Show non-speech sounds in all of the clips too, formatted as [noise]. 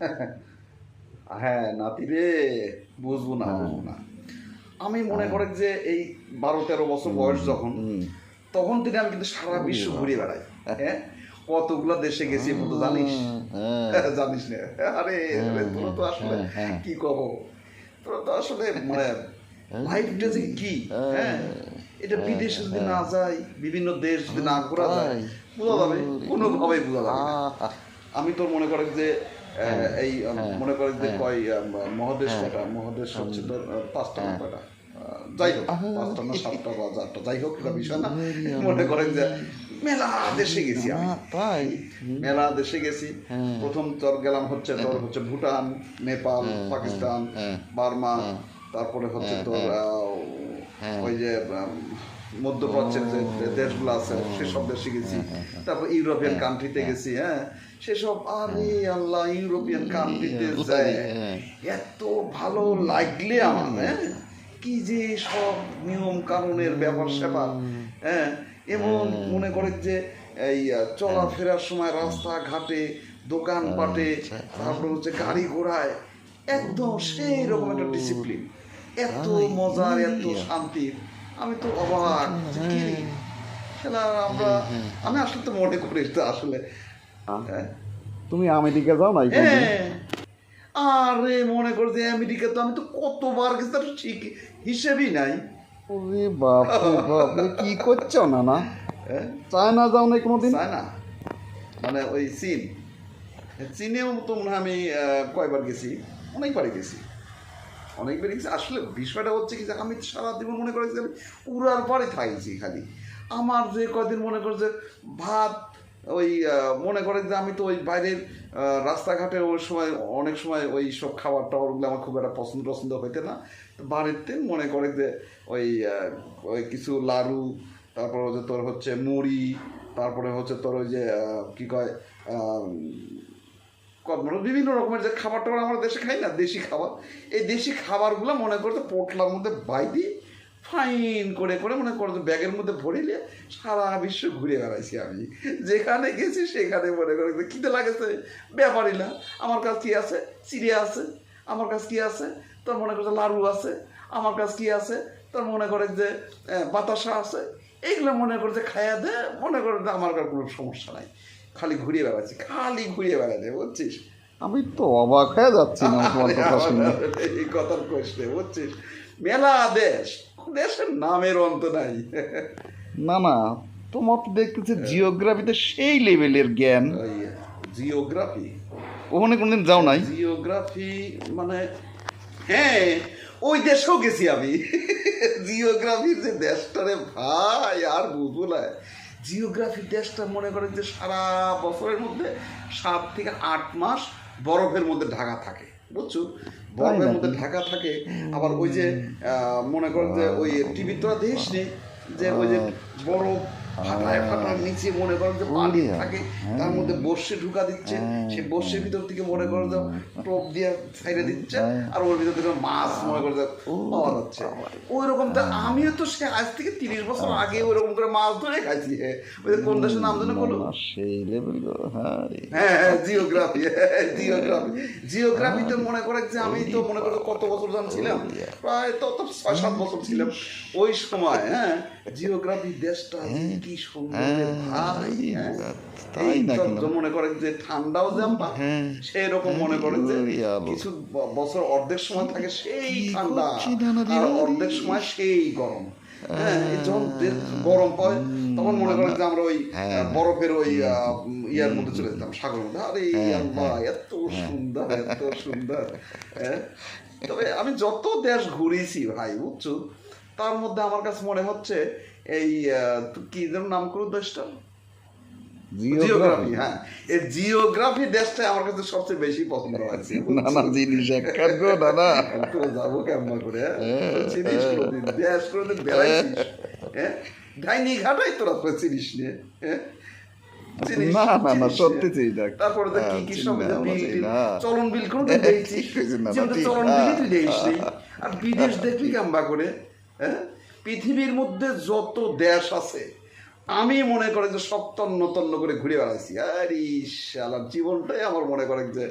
[laughs] হ্যাঁ নাতি রে বুঝব না বুঝব না। আমি মনে করি যে এই বারো তেরো বছর বয়স যখন তখন থেকে আমি কিন্তু সারা বিশ্ব ঘুরে বেড়াই হ্যাঁ? কতগুলা দেশে গেছি তো জানিস? হ্যাঁ। [laughs] জানিস না। আরে তোরা তো আসলে হ্যাঁ। কি কব? তোরা তো আসলে মানে লাইফটা যে কি হ্যাঁ? এটা বিদেশে যদি না যায় বিভিন্ন দেশ যদি না ঘোরা যায় বোঝা যাবে কোনোভাবেই বোঝা যাবে আমি তোর মনে করি যে এই মনে করি যে কয় মহাদেশ কটা মহাদেশ হচ্ছে তোর পাঁচটা আহ, যাই হোক পাঁচটা না সাতটা বা চারটা যাই হোক এটা বিষয় না। মনে করেন যে মেলা দেশে গেছি আমি। তাই? মেলা দেশে গেছি। প্রথম তোর গেলাম হচ্ছে তোর হচ্ছে ভুটান নেপাল পাকিস্তান বার্মা তারপরে হচ্ছে তোর আহ, ওই যে মধ্যপ্রাচ্যের যে দেশগুলো আছে সেসব দেশে গেছি। তারপর ইউরোপিয়ান কান্ট্রিতে গেছি হ্যাঁ। সেসব আরে আল্লাহ ইউরোপিয়ান কান্ট্রিতে যায়। এত ভালো লাগলে আমার হ্যাঁ? কি যে সব নিয়ম কানুনের ব্যাপার স্যাপার হ্যাঁ? এমন মনে করে যে এই চলাফেরার সময় রাস্তাঘাটে দোকানপাটে তারপরে হচ্ছে গাড়ি ঘোড়ায় একদম সেই রকম একটা ডিসিপ্লিন এত মজার এত শান্তির। আমি তো অবাক যে কি রে? খেলা আমরা আমি আসলে তো মনে করি তো আসলে। হ্যাঁ। তুমি আমেরিকা যাও নাই হ্যাঁ। আরে মনে কর যে আমেরিকা তো আমি তো কতবার গেছি তার ঠিক হিসেবেই নাই। ওরে বাপ বাপ কি করছ না না হ্যাঁ। চায়না যাও নাই কোনোদিন? তাই না মানে ওই চীন। চীনেও তো মনে হয় আমি কয়বার গেছি? অনেকবারই গেছি। অনেকবার গেছি। আসলে বিষয়টা হচ্ছে কি যে, আমি সারা জীবন মনে করেছি আমি উড়ার পরে থাকছি খালি। আমার যে কয়দিন মনে করে যে, ভাত ওই মনে করে যে, আমি তো ওই বাইরের রাস্তাঘাটে ওই সময়, অনেক সময় ওই সব খাবার টাবারগুলো আমার খুব একটা পছন্দ পছন্দ হইতে না। বাড়িতে মনে করে যে, ওই ওই কিছু লাড়ু তারপর হচ্ছে তোর হচ্ছে মুড়ি, তারপরে হচ্ছে তোর ওই যে কি কয় কত মানে বিভিন্ন রকমের যে খাবার টাবার আমরা দেশে খাই না, দেশি খাবার। এই দেশি খাবারগুলো মনে করতে পোটলার মধ্যে বাইদি, ফাইন করে করে মনে করো যে ব্যাগের মধ্যে ভরে নিয়ে সারা বিশ্ব ঘুরে বেড়াইছি আমি। যেখানে গেছি সেখানে মনে করে কিতে লাগেছে, ব্যাপারই না। আমার কাছে কি আছে? চিড়িয়া আছে। আমার কাছে কি আছে? তোর মনে করছে লাড়ু আছে। আমার কাছে কি আছে? তোর মনে করে যে বাতাসা আছে। এইগুলো মনে করে যে খাইয়া দে, মনে করে আমার আর কোনো সমস্যা নাই। খালি ঘুরিয়ে বেড়াচ্ছি খালি ঘুরিয়ে বেড়াতে বুঝছিস? আমি তো অবাক হয়ে যাচ্ছি না তোমার কথা শুনে। এই কথার কোশনে বুঝছিস? মেলা দেশ দেশের নামের অন্ত নাই। না না তোমার তো দেখতেছি জিওগ্রাফিতে সেই লেভেলের জ্ঞান। জিওগ্রাফি। ওখানে কোনদিন যাও নাই? জিওগ্রাফি মানে হ্যাঁ ওই দেশেও গেছি আমি। জিওগ্রাফির যে দেশটারে ভাই আর বুঝব না। জিওগ্রাফির দেশটা মনে করেন যে সারা বছরের মধ্যে সাত থেকে আট মাস বরফের মধ্যে ঢাকা থাকে বুঝছ? বরফের মধ্যে ঢাকা থাকে আবার ওই যে আহ, মনে করেন যে ওই টিভি তোরা দেশ নেই যে ওই যে বরফ ফাটায় ফাটায় নিচে মনে করেন যে পানি থাকে তার মধ্যে বর্ষে ঢুকা দিচ্ছে সে বর্ষের ভিতর থেকে মনে করো যে টোপ দিয়ে ছাইড়ে দিচ্ছে আর ওর ভিতর থেকে মাছ মনে করে যে পাওয়া যাচ্ছে। ওই রকম তো আমিও তো সে আজ থেকে তিরিশ বছর আগে ওরকম করে মাছ ধরে খাইছি। হ্যাঁ। ওই যে কোন দেশের নাম বলো? সেই লেভেল হ্যাঁ। হ্যাঁ হ্যাঁ জিওগ্রাফি জিওগ্রাফি জিওগ্রাফিতে মনে করে যে আমি তো মনে করো কত বছর জান ছিলাম প্রায় তো তো ছয় সাত বছর ছিলাম। ওই সময় হ্যাঁ জিওগ্রাফি দেশটা কি সুন্দর ভাই হ্যাঁ? তাই তো- মনে করে যে ঠান্ডাও জাম্পা হ্যাঁ। সেই রকম মনে করে যে কিছু বছর অর্ধেক সময় থাকে সেই ঠান্ডা আর অর্ধেক সময় সেই গরম। হ্যাঁ যখন গরম হয় তখন মনে করেন যে আমরা ওই হ্যাঁ। বরফের ওই ইয়ার মধ্যে চলে যেতাম সাগরের মধ্যে। আরে আল্লাহ এত সুন্দর এত সুন্দর হ্যাঁ? তবে আমি যত দেশ ঘুরেছি ভাই বুঝছ তার মধ্যে আমার কাছে মনে হচ্ছে এই কি যেন নাম করো দেশটা? জিওগ্রাফি হ্যাঁ। এই জিওগ্রাফি দেশটা আমার কাছে সবচেয়ে বেশি পছন্দ হয়েছে [laughs] নানা জিনিস দাদা যাব কেমন করে হ্যাঁ? চিনিস কোনোদিন? দেশ কোনোদিন বেড়াইছিস হ্যাঁ? ডাইনি ঘাটাই তোরা তো চিনিস নিয়ে হ্যাঁ? না না না সত্যি চিনি না। তারপরে তো কি কি সব চিনি না, বিল চিনি টিল, না। চলন বিল কোনো দিন ঠিক না, চলন হ্যাঁ। তুই দেখিস আর বিদেশ দেখবি কেমবা করে হ্যাঁ? পৃথিবীর মধ্যে যত দেশ আছে আমি মনে করে যে সব তন্ন তন্ন করে ঘুরে বেড়াইছি। আরে শালা জীবনটাই আমার মনে করে যে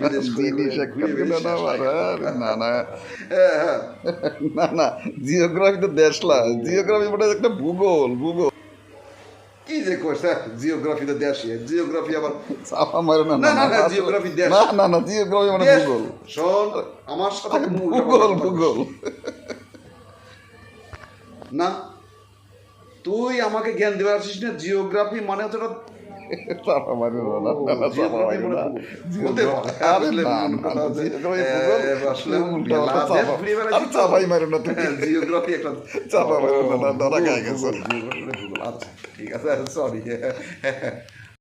বিদেশ বিদেশ ঘুরে না হয়। আর না না। [laughs] হ্যাঁ, হ্যাঁ। না জিওগ্রাফি তো দেশলা। জিওগ্রাফি মানে একটা ভূগোল ভূগোল। কি যে কোর্স জিওগ্রাফি তো দেশই। জিওগ্রাফি আবার চাপা মারো না না, না, geography দেশ। না না না জিওগ্রাফি মানে দেশ। ভূগোল। শোন আমার সাথে ভূগোল ভূগোল। না তুই আমাকে জ্ঞান দেওয়ার আসিস না জিওগ্রাফি মানে হচ্ছে জিওগ্রাফি মানে হ্যাঁ, একটা চাপা মারো না, মানে। আচ্ছা ঠিক আছে সরি